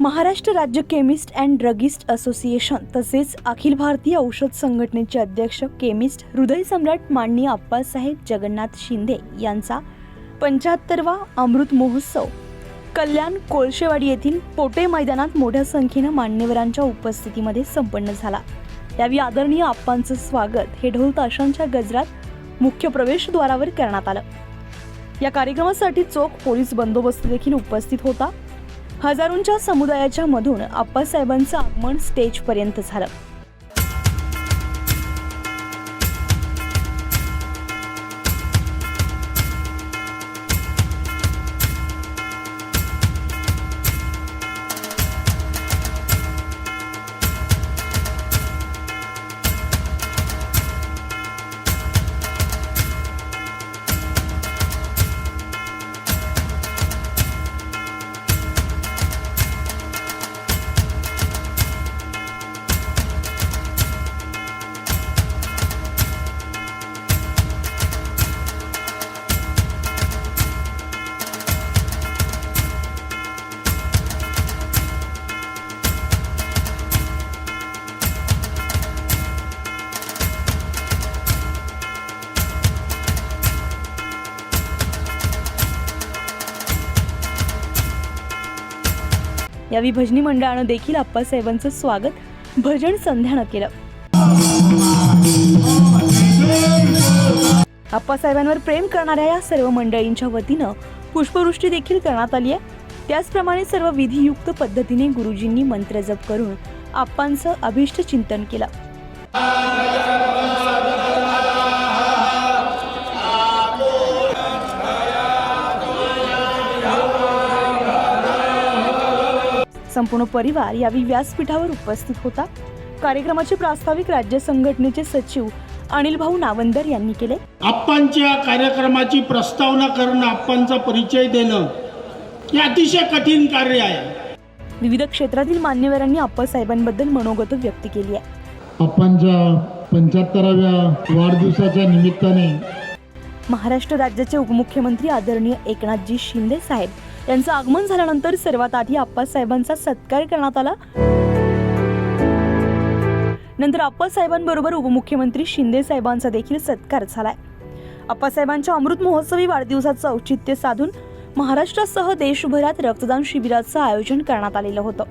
महाराष्ट्र राज्य chemist and druggist association तसेच अखिल भारतीय औषध संघटनेचे अध्यक्ष केमिस्ट हृदय सम्राट माननीय अप्पासाहेब जगन्नाथ शिंदे यांचा पंच्याहत्तरवा अमृत महोत्सव. कल्याण कोळशेवाडी येथील पोटे मैदानात मोठ्या संख्येनं मान्यवरांच्या उपस्थितीमध्ये संपन्न झाला. यावेळी आदरणीय आप्पांचं स्वागत हे ढोल ताशांच्या गजरात मुख्य प्रवेशद्वारावर करण्यात आलं. या कार्यक्रमासाठी चोख पोलीस बंदोबस्त देखील उपस्थित होता. हजारोंच्या समुदायाच्या मधून आप्पासाहेबांचं आगमन स्टेजपर्यंत झालं. या विभजनी मंडळानं देखील आप्पासाहेबांचं स्वागत भजन संध्यानं केलं. आप्पासाहेबांवर प्रेम करणाऱ्या या सर्व मंडळींच्या वतीनं पुष्पवृष्टी देखील करण्यात आली आहे. त्याचप्रमाणे सर्व विधियुक्त पद्धतीने गुरुजींनी मंत्रजप करून आप्पांचं अभिष्ट चिंतन केलं. संपूर्ण परिवार यावेळी व्यासपीठावर उपस्थित होता. कार्यक्रमाचे प्रास्ताविक राज्य संघटनेचे सचिव अनिल भाऊ नावंदर यांनी केले. आप्पांच्या कार्यक्रमाची प्रस्तावना करणं आप्पांचा परिचय देणं हे अतिशय कठीण कार्य आहे. विविध क्षेत्रातील मान्यवरांनी आप्पासाहेबांबद्दल मनोगत व्यक्त केली आहे. आप्पांच्या पंच्याहत्तराव्या वाढदिवसाच्या निमित्ताने महाराष्ट्र राज्याचे उपमुख्यमंत्री आदरणीय एकनाथजी शिंदे साहेब यांचं आगमन झाल्यानंतर सर्वात आधी आप्पासाहेबांचा सत्कार करण्यात आला. नंतर आप्पासाहेबांबरोबर उपमुख्यमंत्री शिंदे साहेबांचा देखील सत्कार झालाय. आप्पासाहेबांच्या अमृत महोत्सवी वाढदिवसाचं औचित्य साधून महाराष्ट्रासह देशभरात रक्तदान शिबिराचं आयोजन करण्यात आलेलं होतं.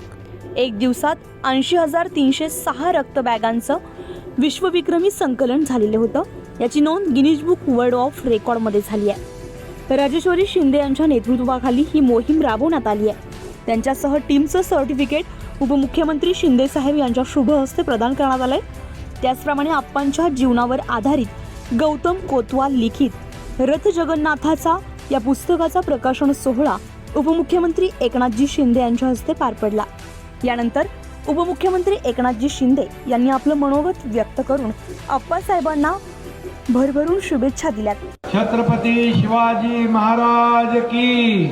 एक दिवसात ऐंशी हजार तीनशे सहा रक्त बॅगांचं विश्वविक्रमी संकलन झालेलं होतं. याची नोंद गिनीज बुक वर्ल्ड ऑफ रेकॉर्डमध्ये झाली आहे. राजेश्वरी शिंदे यांच्या नेतृत्वाखाली ही मोहीम राबवण्यात आली आहे. त्यांच्यासह टीमचं सर्टिफिकेट उपमुख्यमंत्री शिंदे साहेब यांच्या शुभ हस्ते प्रदान करण्यात आलंय. त्याचप्रमाणे आप्पांच्या जीवनावर आधारित गौतम कोतवाल लिखित रथ जगन्नाथाचा या पुस्तकाचा प्रकाशन सोहळा उपमुख्यमंत्री एकनाथजी शिंदे यांच्या हस्ते पार पडला. यानंतर उपमुख्यमंत्री एकनाथजी शिंदे यांनी आपलं मनोगत व्यक्त करून आप्पासाहेबांना भरभरून शुभेच्छा दिल्यात. छत्रपती शिवाजी महाराज की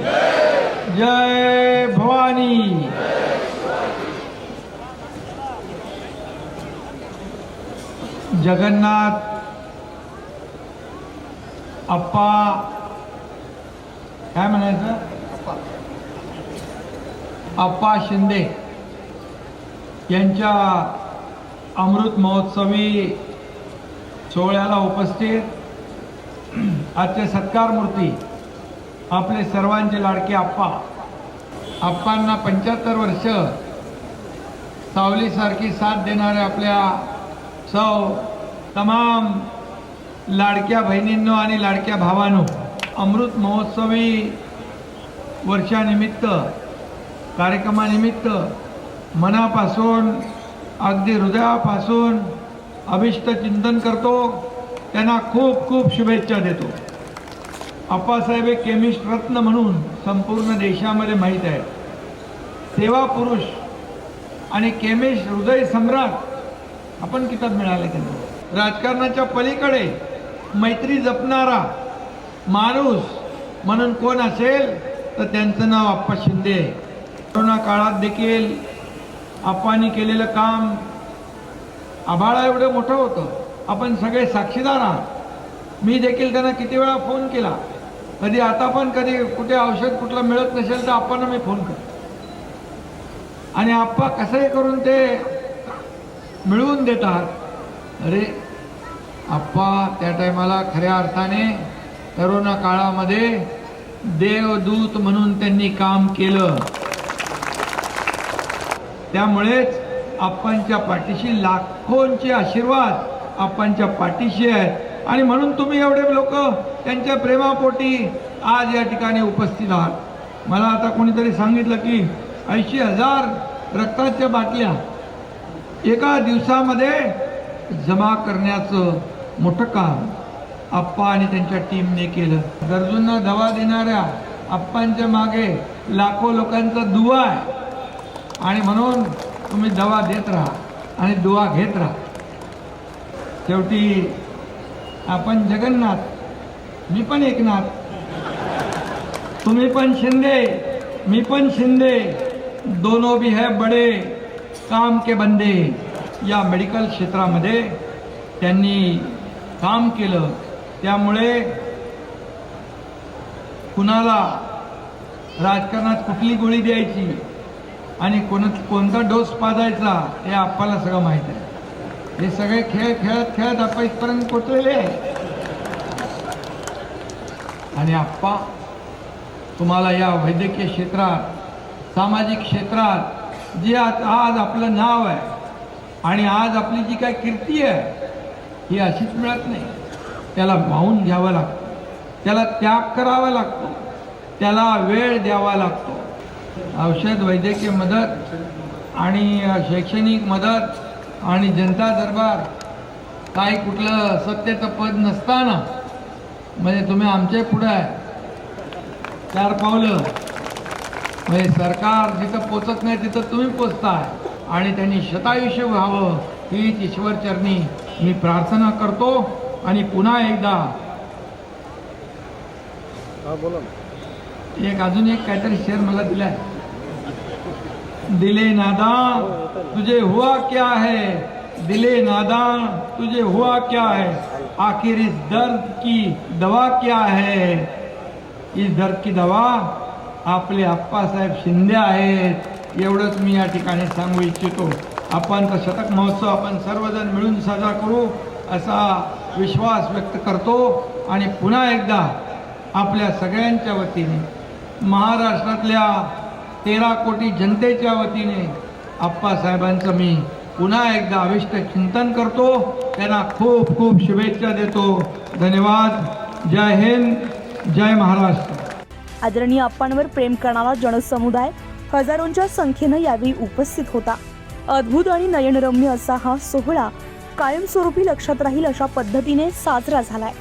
जय भवानी। जगन्नाथ अप्पा काय म्हणायचं? अप्पा शिंदे यांच्या अमृत महोत्सवी सोहळ्याला उपस्थित आजचे सत्कार मूर्ती आपले सर्वांचे लाडके आप्पा. आप्पांना पंच्याहत्तर वर्ष सावलीसारखी साथ देणाऱ्या आपल्या सौ तमाम लाडक्या बहिणींनो आणि लाडक्या भावांनो अमृत महोत्सवी वर्षानिमित्त कार्यक्रमानिमित्त मनापासून अगदी हृदयापासून अभिष्ट चिंतन करतो. त्यांना खूप खूप शुभेच्छा देतो. अप्पासाहेब एक केमिस्ट रत्न म्हणून संपूर्ण देशामध्ये माहीत आहे सेवा पुरुष आणि केमिस्ट हृदय सम्राट आपण किताब मिळाले त्यांना. राजकारणाच्या पलीकडे मैत्री जपणारा माणूस म्हणून कोण असेल तर त्यांचं नाव आप्पा शिंदे आहे. कोरोना काळात देखील आप्पांनी केलेलं काम आभाळा एवढं मोठं होतं. आपण सगळे साक्षीदार आहात. मी देखील त्यांना किती वेळा फोन केला. कधी आता पण कधी कुठे औषध कुठलं मिळत नसेल तर आपण मी फोन करतो. आणि आप्पा कसंही करून ते मिळवून देतात? अरे आप्पा त्या टायमाला खऱ्या अर्थाने करोना काळामध्ये देवदूत म्हणून त्यांनी काम केलं. त्यामुळेच आप्पांच्या पाठीशी लाखोंचे आशीर्वाद आप्पांच्या पाठीशी आहेत. आणि म्हणून तुम्ही एवढे लोक त्यांच्या प्रेमापोटी आज या ठिकाणी उपस्थित आहात. मला आता कोणीतरी सांगितलं की ऐंशी हजार रक्ताच्या बाटल्या एका दिवसामध्ये जमा करण्याचं मोठं काम आप्पा आणि त्यांच्या टीमने केलं. गरजूंना दवा देणाऱ्या आप्पांच्या मागे लाखो लोकांचा दुवा आहे. आणि म्हणून तुम्ही दवा देत राहा आणि दुवा घेत राहा. शेवटी आपण जगन्नाथ मी पण एकनाथ. तुम्ही पण शिंदे मी पण शिंदे. दोनों भी है बडे काम के बंदे. या मेडिकल क्षेत्रामध्ये त्यांनी काम केलं. त्यामुळे कुणाला राजकारणात कुठली गोळी द्यायची आणि कोण कोणता डोस पाजायचा हे आपल्याला सगळं माहीत आहे. हे सगळे खेळ खेळत खेळत आपण इथपर्यंत पोचलेले आहे. आणि आप्पा तुम्हाला या वैद्यकीय क्षेत्रात सामाजिक क्षेत्रात जे आज आज आपलं नाव आहे आणि आज आपली जी काय कीर्ती आहे ही अशीच मिळत नाही. त्याला वाहून घ्यावं लागतं. त्याला त्याग करावा लागतो. त्याला वेळ द्यावा लागतो. औषध वैद्यकीय मदत आणि शैक्षणिक मदत आणि जनता दरबार काही कुठलं सत्तेचं पद नसताना म्हणजे तुम्ही आमचे पुढे आहे. चार पावलं. म्हणजे सरकार जिथं पोचत नाही तिथं तुम्ही पोचताय. आणि त्यांनी शतायुष्य व्हावं हीच ईश्वरचरणी मी प्रार्थना करतो. आणि पुन्हा एकदा एक अजून एक काहीतरी शेअर मला दिलाय. दिले नादान तुझे हुआ क्या है? दिले नादान तुझे हुआ क्या है? आखिर इस दर्द की दवा क्या है? इस दर्द की दवा आपले आप्पासाहेब शिंदे आहेत. एवढंच मी या ठिकाणी सांगू इच्छितो. आप्पांचा शतक महोत्सव आपण सर्वजण मिळून साजरा करू असा विश्वास व्यक्त करतो आणि पुन्हा एकदा आपल्या सगळ्यांच्या वतीने महाराष्ट्रातल्या तेरा कोटी जनतेच्या वतीने आप्पासाहेबांचं मी पुन्हा एकदा अविष्ट चिंतन करतो. त्यांना खूप खूप शुभेच्छा देतो. धन्यवाद. जय हिंद. जय महाराष्ट्र. आदरणीय अप्पांवर प्रेम करणारा जनसमुदाय हजारोंच्या संख्येनं यावेळी उपस्थित होता. अद्भुत आणि नयनरम्य असा हा सोहळा कायमस्वरूपी लक्षात राहील अशा पद्धतीने साजरा झालाय.